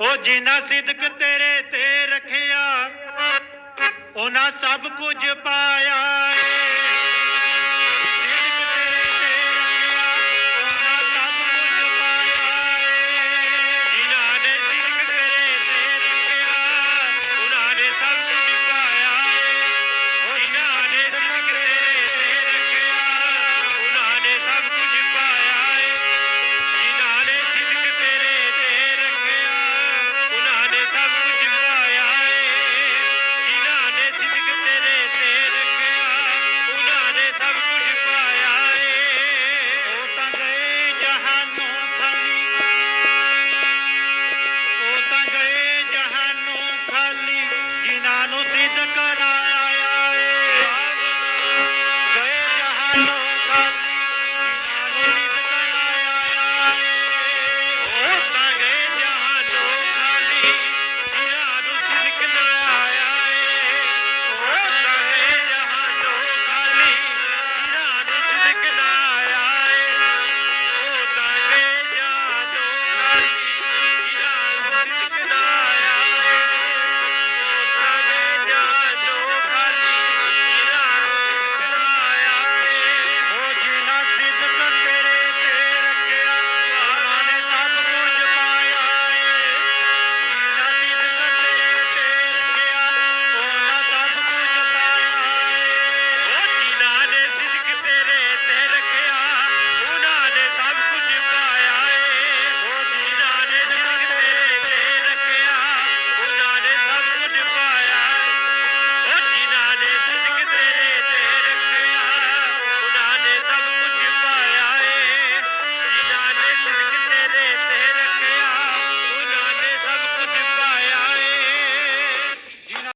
ਉਹ ਜਿਨ੍ਹਾਂ ਸਿਦਕ ਤੇਰੇ ਤੇ ਰੱਖਿਆ ਉਹਨਾਂ ਸਭ ਕੁਝ ਪਾਇਆ।